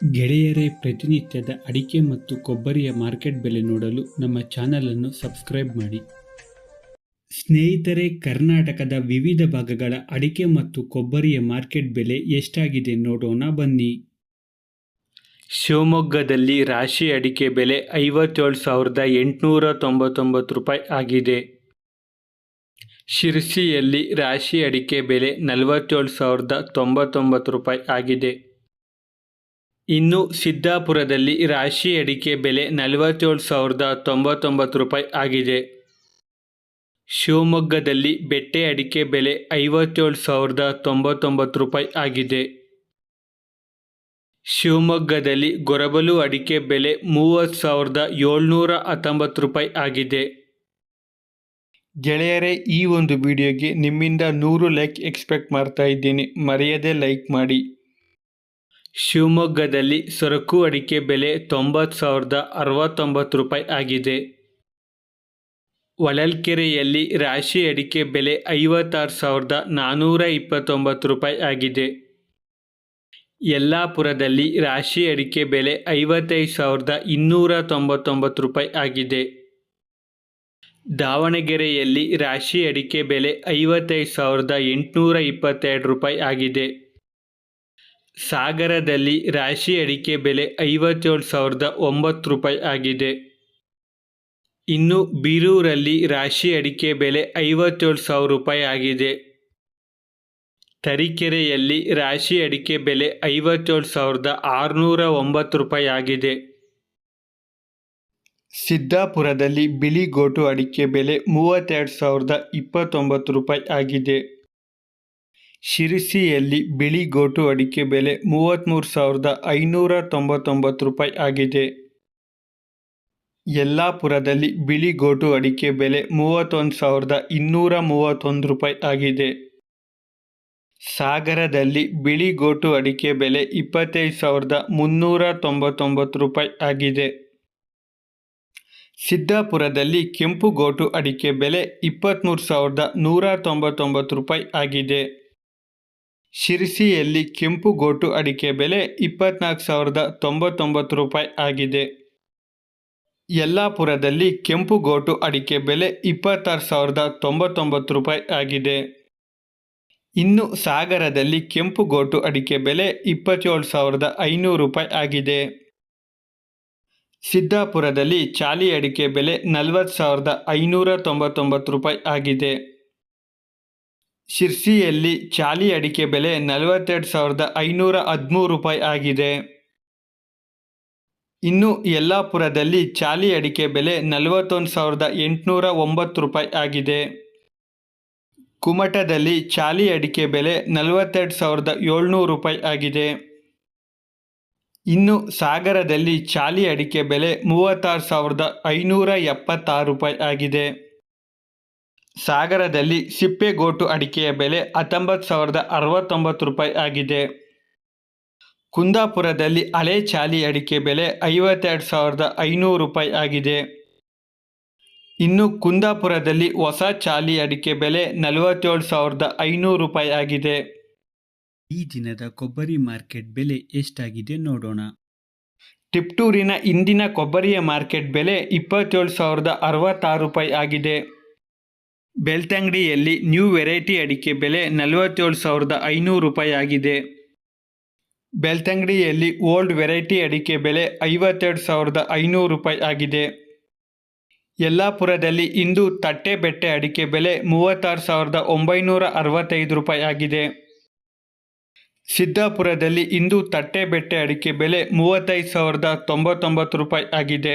ಗೆಳೆಯರೇ, ಪ್ರತಿನಿತ್ಯದ ಅಡಿಕೆ ಮತ್ತು ಕೊಬ್ಬರಿಯ ಮಾರ್ಕೆಟ್ ಬೆಲೆ ನೋಡಲು ನಮ್ಮ ಚಾನಲನ್ನು ಸಬ್ಸ್ಕ್ರೈಬ್ ಮಾಡಿ. ಸ್ನೇಹಿತರೆ, ಕರ್ನಾಟಕದ ವಿವಿಧ ಭಾಗಗಳ ಅಡಿಕೆ ಮತ್ತು ಕೊಬ್ಬರಿಯ ಮಾರ್ಕೆಟ್ ಬೆಲೆ ಎಷ್ಟಾಗಿದೆ ನೋಡೋಣ ಬನ್ನಿ. ಶಿವಮೊಗ್ಗದಲ್ಲಿ ರಾಶಿ ಅಡಿಕೆ ಬೆಲೆ ಐವತ್ತೇಳು ಸಾವಿರದ ಎಂಟುನೂರ ತೊಂಬತ್ತೊಂಬತ್ತು ರೂಪಾಯಿ ಆಗಿದೆ. ಶಿರ್ಸಿಯಲ್ಲಿ ರಾಶಿ ಅಡಿಕೆ ಬೆಲೆ ನಲವತ್ತೇಳು ಸಾವಿರದ ತೊಂಬತ್ತೊಂಬತ್ತು ರೂಪಾಯಿ ಆಗಿದೆ. ಇನ್ನು ಸಿದ್ದಾಪುರದಲ್ಲಿ ರಾಶಿ ಅಡಿಕೆ ಬೆಲೆ ನಲವತ್ತೇಳು ಸಾವಿರದ ತೊಂಬತ್ತೊಂಬತ್ತು ರೂಪಾಯಿ ಆಗಿದೆ. ಶಿವಮೊಗ್ಗದಲ್ಲಿ ಬೆಟ್ಟೆ ಅಡಿಕೆ ಬೆಲೆ ಐವತ್ತೇಳು ಸಾವಿರದ ತೊಂಬತ್ತೊಂಬತ್ತು ರೂಪಾಯಿ ಆಗಿದೆ. ಶಿವಮೊಗ್ಗದಲ್ಲಿ ಗೊರಬಲು ಅಡಿಕೆ ಬೆಲೆ ಮೂವತ್ತು ಸಾವಿರದ ಏಳ್ನೂರ ಹತ್ತೊಂಬತ್ತು ರೂಪಾಯಿ ಆಗಿದೆ. ಗೆಳೆಯರೇ, ಈ ಒಂದು ವಿಡಿಯೋಗೆ ನಿಮ್ಮಿಂದ ನೂರು ಲೈಕ್ ಎಕ್ಸ್ಪೆಕ್ಟ್ ಮಾಡ್ತಾ ಇದ್ದೀನಿ. ಮರೆಯದೆ ಲೈಕ್ ಮಾಡಿ. ಶಿವಮೊಗ್ಗದಲ್ಲಿ ಸರಕು ಅಡಿಕೆ ಬೆಲೆ ತೊಂಬತ್ತು ಸಾವಿರದ ಅರವತ್ತೊಂಬತ್ತು ರೂಪಾಯಿ ಆಗಿದೆ. ಹೊಳಲ್ಕೆರೆಯಲ್ಲಿ ರಾಶಿ ಅಡಿಕೆ ಬೆಲೆ ಐವತ್ತಾರು ಸಾವಿರದ ನಾನ್ನೂರ ಇಪ್ಪತ್ತೊಂಬತ್ತು ರೂಪಾಯಿ ಆಗಿದೆ. ಯಲ್ಲಾಪುರದಲ್ಲಿ ರಾಶಿ ಅಡಿಕೆ ಬೆಲೆ ಐವತ್ತೈದು ಸಾವಿರದ ಇನ್ನೂರ ತೊಂಬತ್ತೊಂಬತ್ತು ರೂಪಾಯಿ ಆಗಿದೆ. ದಾವಣಗೆರೆಯಲ್ಲಿ ರಾಶಿ ಅಡಿಕೆ ಬೆಲೆ ಐವತ್ತೈದು ಸಾವಿರದ ಎಂಟುನೂರ ಇಪ್ಪತ್ತೆರಡು ರೂಪಾಯಿ ಆಗಿದೆ. ಸಾಗರದಲ್ಲಿ ರಾಶಿ ಅಡಿಕೆ ಬೆಲೆ ಐವತ್ತೇಳು ಸಾವಿರದ ಒಂಬತ್ತು ರೂಪಾಯಿ ಆಗಿದೆ. ಇನ್ನು ಬೀರೂರಲ್ಲಿ ರಾಶಿ ಅಡಿಕೆ ಬೆಲೆ ಐವತ್ತೇಳು ಸಾವಿರ ರೂಪಾಯಿ ಆಗಿದೆ. ತರೀಕೆರೆಯಲ್ಲಿ ರಾಶಿ ಅಡಿಕೆ ಬೆಲೆ ಐವತ್ತೇಳು ಸಾವಿರದ ಆರುನೂರ ಒಂಬತ್ತು ರೂಪಾಯಿ ಆಗಿದೆ. ಸಿದ್ದಾಪುರದಲ್ಲಿ ಬಿಳಿ ಗೋಟು ಅಡಿಕೆ ಬೆಲೆ ಮೂವತ್ತೆರಡು ಸಾವಿರದ ಇಪ್ಪತ್ತೊಂಬತ್ತು ರೂಪಾಯಿ ಆಗಿದೆ. ಶಿರಸಿಯಲ್ಲಿ ಬಿಳಿ ಗೋಟು ಅಡಿಕೆ ಬೆಲೆ ಮೂವತ್ತ್ಮೂರು ಸಾವಿರದ ಐನೂರ ತೊಂಬತ್ತೊಂಬತ್ತು ರೂಪಾಯಿ ಆಗಿದೆ. ಯಲ್ಲಾಪುರದಲ್ಲಿ ಬಿಳಿ ಗೋಟು ಅಡಿಕೆ ಬೆಲೆ ಮೂವತ್ತೊಂದು ಸಾವಿರದ ಇನ್ನೂರ ಮೂವತ್ತೊಂದು ರೂಪಾಯಿ ಆಗಿದೆ. ಸಾಗರದಲ್ಲಿ ಬಿಳಿ ಗೋಟು ಅಡಿಕೆ ಬೆಲೆ ಇಪ್ಪತ್ತೈದು ಸಾವಿರದ ಮುನ್ನೂರ ತೊಂಬತ್ತೊಂಬತ್ತು ರೂಪಾಯಿ ಆಗಿದೆ. ಸಿದ್ದಾಪುರದಲ್ಲಿ ಕೆಂಪು ಗೋಟು ಅಡಿಕೆ ಬೆಲೆ ಇಪ್ಪತ್ತ್ಮೂರು ಸಾವಿರದ ನೂರ ತೊಂಬತ್ತೊಂಬತ್ತು ರೂಪಾಯಿ ಆಗಿದೆ. ಶಿರಸಿಯಲ್ಲಿ ಕೆಂಪು ಗೋಟು ಅಡಿಕೆ ಬೆಲೆ ಇಪ್ಪತ್ನಾಲ್ಕು ಸಾವಿರದ ತೊಂಬತ್ತೊಂಬತ್ತು ರೂಪಾಯಿ ಆಗಿದೆ. ಯಲ್ಲಾಪುರದಲ್ಲಿ ಕೆಂಪು ಗೋಟು ಅಡಿಕೆ ಬೆಲೆ ಇಪ್ಪತ್ತಾರು ಸಾವಿರದ ತೊಂಬತ್ತೊಂಬತ್ತು ರೂಪಾಯಿ ಆಗಿದೆ. ಇನ್ನು ಸಾಗರದಲ್ಲಿ ಕೆಂಪು ಗೋಟು ಅಡಿಕೆ ಬೆಲೆ ಇಪ್ಪತ್ತೇಳು ಸಾವಿರದ ಐನೂರು ರೂಪಾಯಿ ಆಗಿದೆ. ಸಿದ್ದಾಪುರದಲ್ಲಿ ಚಾಲಿ ಅಡಿಕೆ ಬೆಲೆ ನಲವತ್ತು ಸಾವಿರದ ಐನೂರ ತೊಂಬತ್ತೊಂಬತ್ತು ರೂಪಾಯಿ ಆಗಿದೆ. ಶಿರ್ಸಿಯಲ್ಲಿ ಚಾಲಿ ಅಡಿಕೆ ಬೆಲೆ ನಲವತ್ತೆರಡು ಸಾವಿರದ ಐನೂರ ಹದಿಮೂರು ರೂಪಾಯಿ ಆಗಿದೆ. ಇನ್ನು ಯಲ್ಲಾಪುರದಲ್ಲಿ ಚಾಲಿ ಅಡಿಕೆ ಬೆಲೆ ನಲವತ್ತೊಂದು ಸಾವಿರದ ಎಂಟುನೂರ ಒಂಬತ್ತು ರೂಪಾಯಿ ಆಗಿದೆ. ಕುಮಟದಲ್ಲಿ ಚಾಲಿ ಅಡಿಕೆ ಬೆಲೆ ನಲವತ್ತೆರಡು ಸಾವಿರದ ಏಳ್ನೂರು ರೂಪಾಯಿ ಆಗಿದೆ. ಇನ್ನು ಸಾಗರದಲ್ಲಿ ಚಾಲಿ ಅಡಿಕೆ ಬೆಲೆ ಮೂವತ್ತಾರು ಸಾವಿರದ ಐನೂರ ಎಪ್ಪತ್ತಾರು ರೂಪಾಯಿ ಆಗಿದೆ. ಸಾಗರದಲ್ಲಿ ಸಿಪ್ಪೆಗೋಟು ಅಡಿಕೆಯ ಬೆಲೆ ಹತ್ತೊಂಬತ್ತು ಸಾವಿರದ ಅರವತ್ತೊಂಬತ್ತು ರೂಪಾಯಿ ಆಗಿದೆ. ಕುಂದಾಪುರದಲ್ಲಿ ಹಳೆ ಚಾಲಿ ಅಡಿಕೆ ಬೆಲೆ ಐವತ್ತೆರಡು ಸಾವಿರದ ಐನೂರು ರೂಪಾಯಿ ಆಗಿದೆ. ಇನ್ನು ಕುಂದಾಪುರದಲ್ಲಿ ಹೊಸ ಚಾಲಿ ಅಡಿಕೆ ಬೆಲೆ ನಲವತ್ತೇಳು ಸಾವಿರದ ಐನೂರು ರೂಪಾಯಿ ಆಗಿದೆ. ಈ ದಿನದ ಕೊಬ್ಬರಿ ಮಾರ್ಕೆಟ್ ಬೆಲೆ ಎಷ್ಟಾಗಿದೆ ನೋಡೋಣ. ಟಿಪ್ಟೂರಿನ ಇಂದಿನ ಕೊಬ್ಬರಿಯ ಮಾರ್ಕೆಟ್ ಬೆಲೆ ಇಪ್ಪತ್ತೇಳು ಸಾವಿರದ ಅರವತ್ತಾರು ರೂಪಾಯಿ ಆಗಿದೆ. ಬೆಳ್ತಂಗಡಿಯಲ್ಲಿ ನ್ಯೂ ವೆರೈಟಿ ಅಡಿಕೆ ಬೆಲೆ ನಲವತ್ತೇಳು ಸಾವಿರದ ಐನೂರು ರೂಪಾಯಿ ಆಗಿದೆ ಬೆಳ್ತಂಗಡಿಯಲ್ಲಿ ಓಲ್ಡ್ ವೆರೈಟಿ ಅಡಿಕೆ ಬೆಲೆ ಐವತ್ತೆರಡು ಸಾವಿರದ ಐನೂರು ರೂಪಾಯಿ ಆಗಿದೆ ಯಲ್ಲಾಪುರದಲ್ಲಿ ಇಂದು ತಟ್ಟೆ ಬೆಟ್ಟೆ ಅಡಿಕೆ ಬೆಲೆ ಮೂವತ್ತಾರು ಸಾವಿರದ ಒಂಬೈನೂರ ಅರವತ್ತೈದು ರೂಪಾಯಿ ಆಗಿದೆ ಸಿದ್ದಾಪುರದಲ್ಲಿ ಇಂದು ತಟ್ಟೆ ಬೆಟ್ಟೆ ಅಡಿಕೆ ಬೆಲೆ ಮೂವತ್ತೈದು ಸಾವಿರದ ತೊಂಬತ್ತೊಂಬತ್ತು ರೂಪಾಯಿ ಆಗಿದೆ